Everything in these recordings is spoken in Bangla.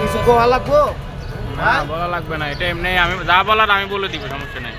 কিছু লাগবো? না বলা লাগবে না এটা এমনি আমি যা বলার আমি বলে দিব সমস্যা নেই।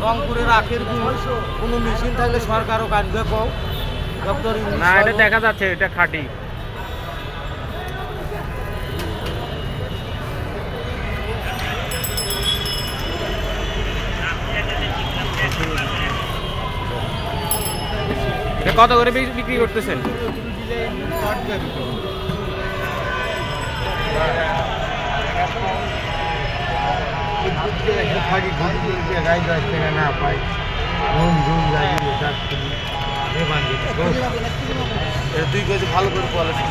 রংপুরের আখের কোনো মেশিন থাকলে সরকারও কাটবে কও। ডক্টর না এটা দেখা যাচ্ছে এটা খাঁটি। কত করে বিক- বিক্রি করতেছেন? চার কিলো ভালো করে কোয়ালিটি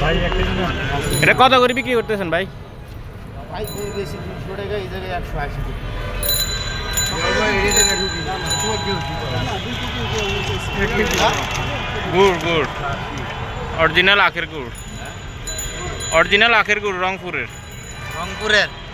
ভাই এটা কত করে বিক্রি করতেছেন ভাই? ভাই বেশি দুশো টাকা গুড় গুড়। অরিজিনাল আখের গুড়। অরিজিনাল আখের গুড় রংপুরের। রংপুরের?